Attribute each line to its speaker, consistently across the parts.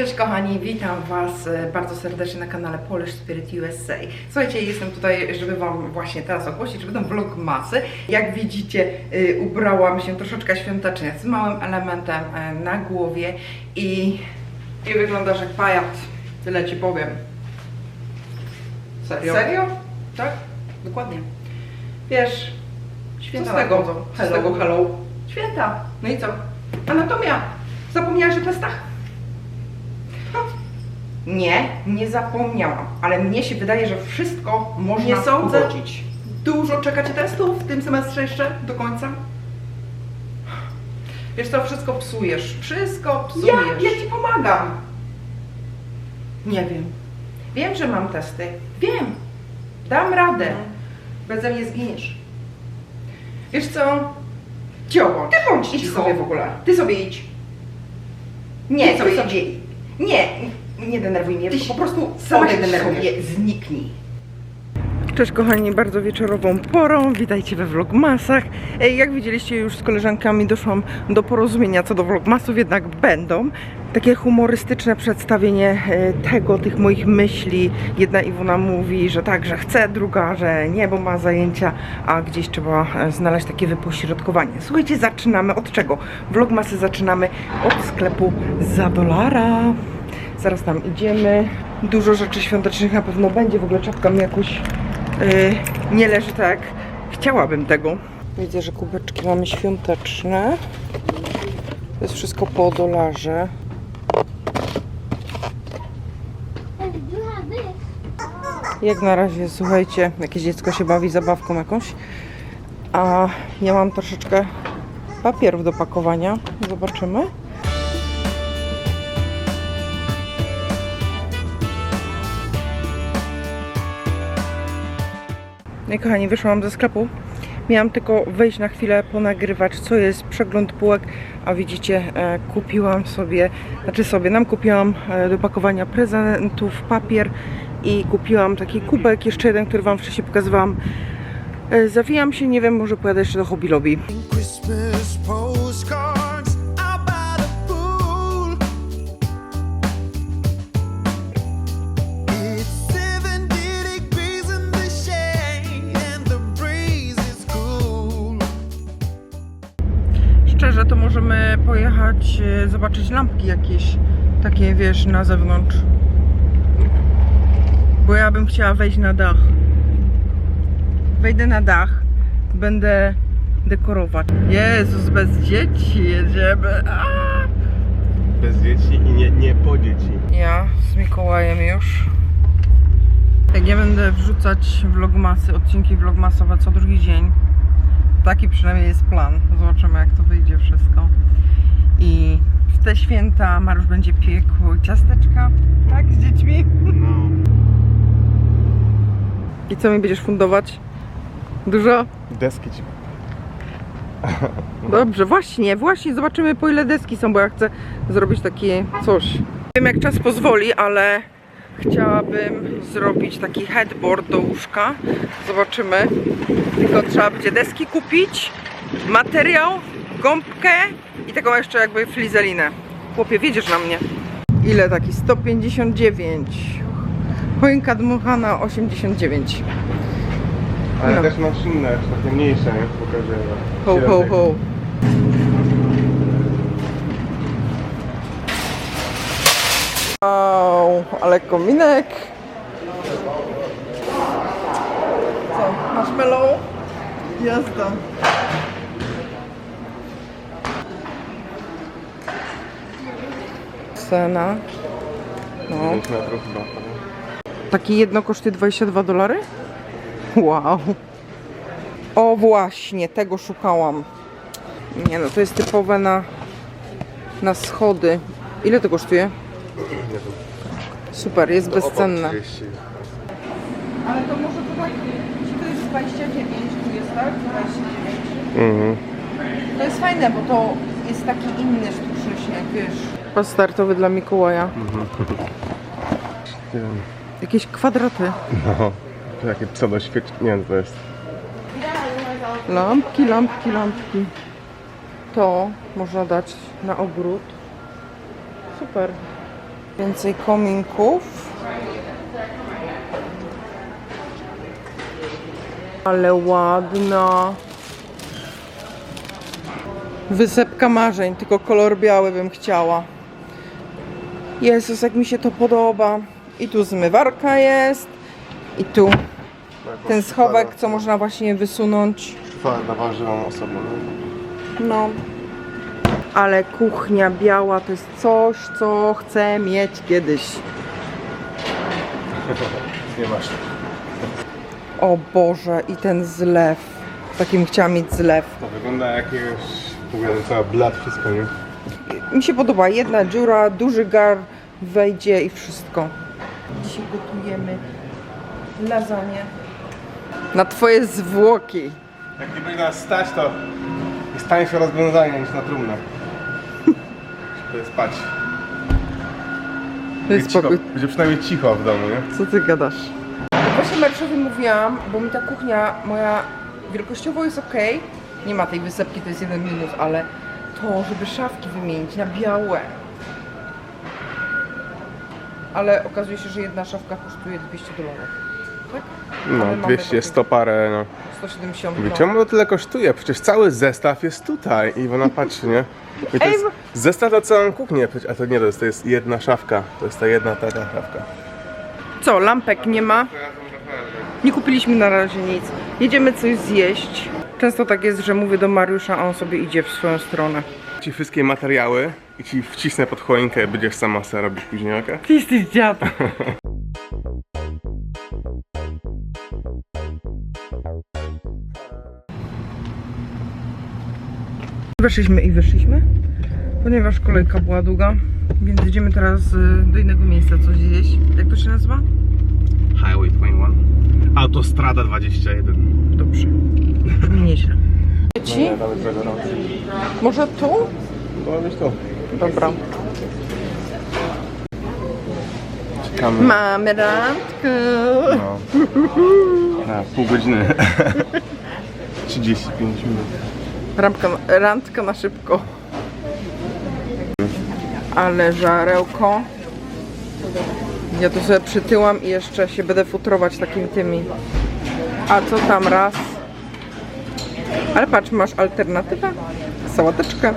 Speaker 1: Cześć kochani, witam Was e, bardzo serdecznie na kanale Polish Spirit USA. Słuchajcie, jestem tutaj, żeby Wam właśnie teraz ogłosić, że będą vlogmasy. Jak widzicie, y, ubrałam się troszeczkę świątecznie z małym elementem e, na głowie i, i wyglądasz jak pajat. Tyle Ci powiem.
Speaker 2: Serio?
Speaker 1: Serio? Tak? Dokładnie. Wiesz, święta
Speaker 2: Co z tego? Co z tego hello?
Speaker 1: Święta. No i co? Anatomia. Zapomniałaś o testach? No. Nie, nie zapomniałam, ale mnie się wydaje, że wszystko można
Speaker 2: Nie sądzę.
Speaker 1: ugodzić.
Speaker 2: Dużo czekacie testów w tym semestrze jeszcze do końca?
Speaker 1: Wiesz co, wszystko psujesz. Wszystko
Speaker 2: Ja,
Speaker 1: psujesz.
Speaker 2: ja ci pomagam.
Speaker 1: Nie wiem. Wiem, że mam testy. Wiem. Dam radę.
Speaker 2: Mhm.
Speaker 1: Beze mnie zginiesz. Wiesz co? Dziobo.
Speaker 2: Ty bądź
Speaker 1: Idź sobie w ogóle. Ty sobie idź. Nie,
Speaker 2: Ty sobie
Speaker 1: sobie Nie, nie denerwuj mnie.
Speaker 2: Ty się
Speaker 1: po prostu
Speaker 2: sama się denerwujesz.
Speaker 1: sobie zniknij. Cześć kochani, bardzo wieczorową porą, witajcie we vlogmasach. Jak widzieliście już z koleżankami doszłam do porozumienia co do vlogmasów, jednak będą. Takie humorystyczne przedstawienie e, tego, tych moich myśli. Jedna Iwona mówi, że tak, że chce, druga, że nie, bo ma zajęcia, a gdzieś trzeba e, znaleźć takie wypośrodkowanie. Słuchajcie, zaczynamy od czego? Vlogmasy zaczynamy od sklepu za dolara. Zaraz tam idziemy. Dużo rzeczy świątecznych na pewno będzie. W ogóle czapka mi jakoś yy, nie leży tak. Chciałabym tego. Widzę, że kubeczki mamy świąteczne. To jest wszystko po dolarze. Jak na razie, słuchajcie, jakieś dziecko się bawi zabawką jakąś. A ja mam troszeczkę papierów do pakowania. Zobaczymy. No kochani, wyszłam ze sklepu. Miałam tylko wejść na chwilę, ponagrywać, co jest przegląd półek, a widzicie, e, kupiłam sobie, znaczy sobie, nam kupiłam e, do pakowania prezentów papier i kupiłam taki kubek, jeszcze jeden, który Wam wcześniej pokazywałam. E, zawijam się, nie wiem, może pojadę jeszcze do Hobby Lobby. Szczerze, to możemy pojechać, e, zobaczyć lampki jakieś, takie wiesz, na zewnątrz. Bo ja bym chciała wejść na dach. Wejdę na dach, będę dekorować. Jezus, bez dzieci jedziemy.
Speaker 3: Bez dzieci i nie, nie po dzieci.
Speaker 1: Ja z Mikołajem już. Jak ja będę wrzucać vlogmasy, odcinki vlogmasowe co drugi dzień. Taki przynajmniej jest plan. Zobaczymy jak to wyjdzie wszystko. I w te święta Mariusz będzie piekł ciasteczka, tak, z dziećmi.
Speaker 3: No.
Speaker 1: I co mi będziesz fundować? Dużo?
Speaker 3: Deski ci.
Speaker 1: Dobrze, właśnie, właśnie zobaczymy po ile deski są, bo ja chcę zrobić takie coś. Nie wiem jak czas pozwoli, ale chciałabym zrobić taki headboard do łóżka. Zobaczymy. Tylko trzeba będzie deski kupić, materiał, gąbkę i taką jeszcze jakby flizelinę. Chłopie, wiedziesz na mnie. Ile taki? 159. Choinka dmuchana 89.
Speaker 3: Ale
Speaker 1: No.
Speaker 3: też masz inne, takie mniejsze, nie? Pokażę.
Speaker 1: Ho, ho, ho. Ale kominek. Co, marshmallow? Jazda. Cena. No.
Speaker 3: 5 metrów chyba.
Speaker 1: Taki jedno kosztuje 22 dolary? Wow. O właśnie, tego szukałam. Nie no, to jest typowe na, na schody. Ile to kosztuje?
Speaker 3: Nie wiem.
Speaker 1: Super, jest
Speaker 3: 30.
Speaker 1: Ale to może to tak, to jest 29, tu jest tak? 29.
Speaker 3: Mhm.
Speaker 1: To jest fajne, bo to jest taki inny sztuczny śnieg, wiesz. Pas startowy dla Mikołaja.
Speaker 3: Wiem.
Speaker 1: Jakieś kwadraty.
Speaker 3: No. To takie pseudo świecz... Nie to jest.
Speaker 1: Lampki, lampki, lampki. To można dać na ogród. Super. Więcej kominków. Ale ładna. Wysepka marzeń, tylko kolor biały bym chciała. Jezus, jak mi się to podoba. I tu zmywarka jest. I tu ten schowek, co można właśnie wysunąć.
Speaker 3: Twarda warzywą osobą.
Speaker 1: No. Ale kuchnia biała to jest coś, co chcę mieć kiedyś.
Speaker 3: Nie masz.
Speaker 1: O Boże, i ten zlew. Takim chciałam mieć zlew.
Speaker 3: To wygląda jak jakiegoś, powiedzmy, cała blat wszystko, nie?
Speaker 1: Mi się podoba. Jedna dziura, duży gar wejdzie i wszystko. Dzisiaj gotujemy lasagne. Na twoje zwłoki.
Speaker 3: Jak nie będzie nas stać, to jest tańsze rozwiązanie niż na trumnę. Spać.
Speaker 1: To jest
Speaker 3: Będzie cicho,
Speaker 1: spokój.
Speaker 3: będzie przynajmniej cicho w domu, nie?
Speaker 1: Co ty gadasz? Właśnie Marszowi mówiłam, bo mi ta kuchnia moja wielkościowo jest ok. Nie ma tej wysepki, to jest jeden minus, ale to, żeby szafki wymienić na białe. Ale okazuje się, że jedna szafka kosztuje 200 dolarów. Tak? Ale
Speaker 3: No,
Speaker 1: mamy
Speaker 3: 200,
Speaker 1: takie
Speaker 3: 100 parę, no.
Speaker 1: 170
Speaker 3: Mówię,
Speaker 1: no.
Speaker 3: czemu to tyle kosztuje? Przecież cały zestaw jest tutaj i ona patrzy, nie? Mówię, to
Speaker 1: Ej,
Speaker 3: jest zestaw na całą kuchnię, a to nie, to jest, to jest jedna szafka. To jest ta jedna taka szafka.
Speaker 1: Co, lampek nie ma? Nie kupiliśmy na razie nic. Jedziemy coś zjeść. Często tak jest, że mówię do Mariusza, a on sobie idzie w swoją stronę.
Speaker 3: Ci wszystkie materiały i ci wcisnę pod choinkę, będziesz sama sobie robić później, okej?
Speaker 1: Ty jesteś dziad. Weszliśmy i wyszliśmy, ponieważ kolejka była długa, więc idziemy teraz y, do innego miejsca coś zjeść. Jak to się nazywa?
Speaker 3: Highway 21. Autostrada 21.
Speaker 1: Dobrze. Nieźle. Ci? Może tu?
Speaker 3: To być to.
Speaker 1: Dobra.
Speaker 3: Czekamy
Speaker 1: Mamy randkę.
Speaker 3: no, na pół godziny. 35 minut.
Speaker 1: Randka, randka na szybko. Ale żarełko. Ja tu sobie przytyłam i jeszcze się będę futrować takimi tymi. A co tam raz? Ale patrz, masz alternatywę? Sałateczkę.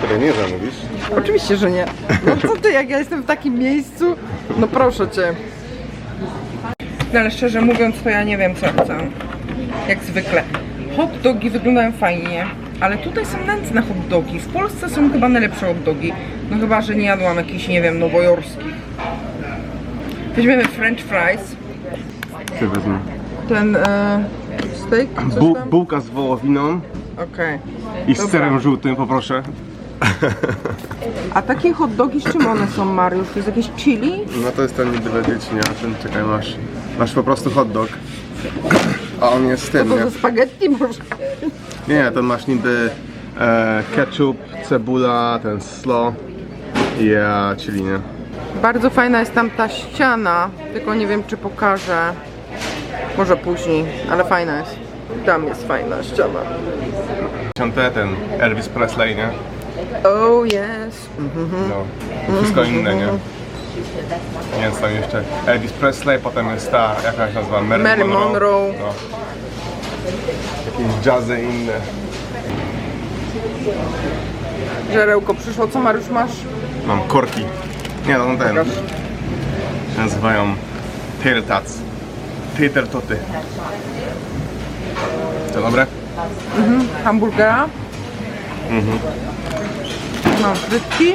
Speaker 3: Tyle nie zamówisz?
Speaker 1: Oczywiście, że nie. No co ty, jak ja jestem w takim miejscu? No proszę cię. No ale szczerze mówiąc, to ja nie wiem co chcę. Jak zwykle. Hot dogi wyglądają fajnie, ale tutaj są nędzne hot dogi. W Polsce są chyba najlepsze hot dogi. No chyba, że nie jadłam jakichś, nie wiem, nowojorskich. Weźmiemy french fries.
Speaker 3: Ty wezmę.
Speaker 1: Ten e, steak, coś
Speaker 3: Bu-
Speaker 1: tam?
Speaker 3: bułka z wołowiną
Speaker 1: Okej.
Speaker 3: i z
Speaker 1: Dobra.
Speaker 3: serem żółtym poproszę.
Speaker 1: A takie hot dogi z czym one są, Mariusz? To jest jakieś chili?
Speaker 3: No to jest ten niby dla dzieci, nie? A ten, czekaj, masz, masz po prostu hot dog. A on jest z tym,
Speaker 1: To
Speaker 3: nie?
Speaker 1: ze spaghetti może?
Speaker 3: Nie, to masz niby e, ketchup, cebula, ten slo i e, chili, nie?
Speaker 1: Bardzo fajna jest tam ta ściana, tylko nie wiem czy pokażę. Może później, ale fajna jest. Tam jest fajna ściana.
Speaker 3: Ciąte ten Elvis Presley, nie?
Speaker 1: Oh yes.
Speaker 3: No. I wszystko inne, nie? Więc tam jeszcze Elvis Presley, potem jest ta, jakaś nazwa Marilyn,
Speaker 1: Marilyn Monroe.
Speaker 3: No. Jakieś jazzy inne.
Speaker 1: Żerełko przyszło. Co Mariusz masz?
Speaker 3: Mam korki. Nie, no ten.
Speaker 1: Pokaż.
Speaker 3: Nazywają tater tots. Tater toty. To dobre?
Speaker 1: Hamburgera. Mam frytki.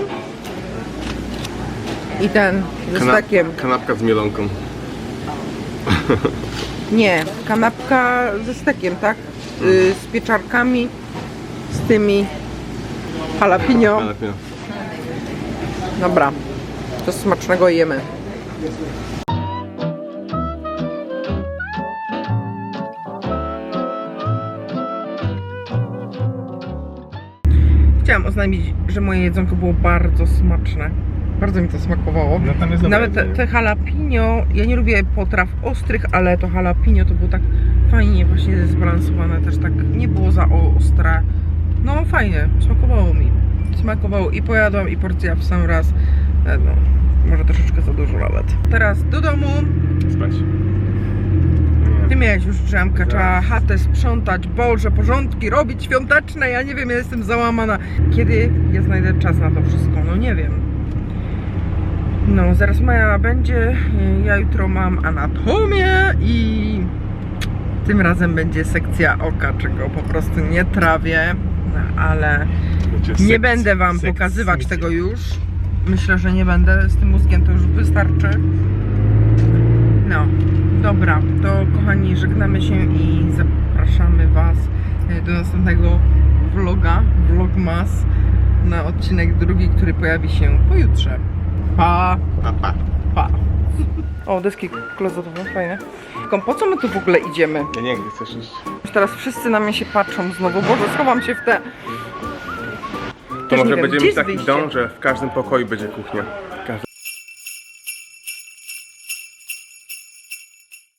Speaker 1: I ten ze
Speaker 3: Kana-
Speaker 1: stekiem.
Speaker 3: kanapka z mielonką.
Speaker 1: Nie, kanapka ze stekiem, tak? Y, z pieczarkami, z tymi jalapeno.
Speaker 3: Kanapia.
Speaker 1: Dobra, to smacznego jemy. Chciałam oznajmić, że moje jedzonko było bardzo smaczne. Bardzo mi to smakowało.
Speaker 3: No tam jest dobre
Speaker 1: Nawet te, te jalapeno, ja nie lubię potraw ostrych, ale to jalapeno to było tak fajnie właśnie zbalansowane, też tak nie było za ostre. No fajnie, smakowało mi. Smakowało i pojadłam i porcja w sam raz. E, No, Może troszeczkę za dużo nawet. Teraz do domu.
Speaker 3: Spać.
Speaker 1: Ty miałeś już drzemkę, trzeba chatę sprzątać, boże, porządki robić świąteczne, ja nie wiem, ja jestem załamana. Kiedy ja znajdę czas na to wszystko? No nie wiem. No, zaraz Maja będzie, ja jutro mam anatomię i tym razem będzie sekcja oka, czego po prostu nie trawię, no, ale nie będę wam pokazywać tego już. Myślę, że nie będę. Z tym mózgiem to już wystarczy. No, dobra, to kochani, żegnamy się i zapraszamy Was e, do następnego vloga, vlogmas na odcinek drugi, który pojawi się pojutrze. Pa!
Speaker 3: Pa, pa.
Speaker 1: Pa! O, deski klozetowe, fajne. Tylko po co my tu w ogóle idziemy?
Speaker 3: Ja nie wiem, chcesz iść.
Speaker 1: Już teraz wszyscy na mnie się patrzą znowu. Boże, schowam się w te...
Speaker 3: To
Speaker 1: Też
Speaker 3: może będziemy taki dom, że w każdym pokoju będzie kuchnia.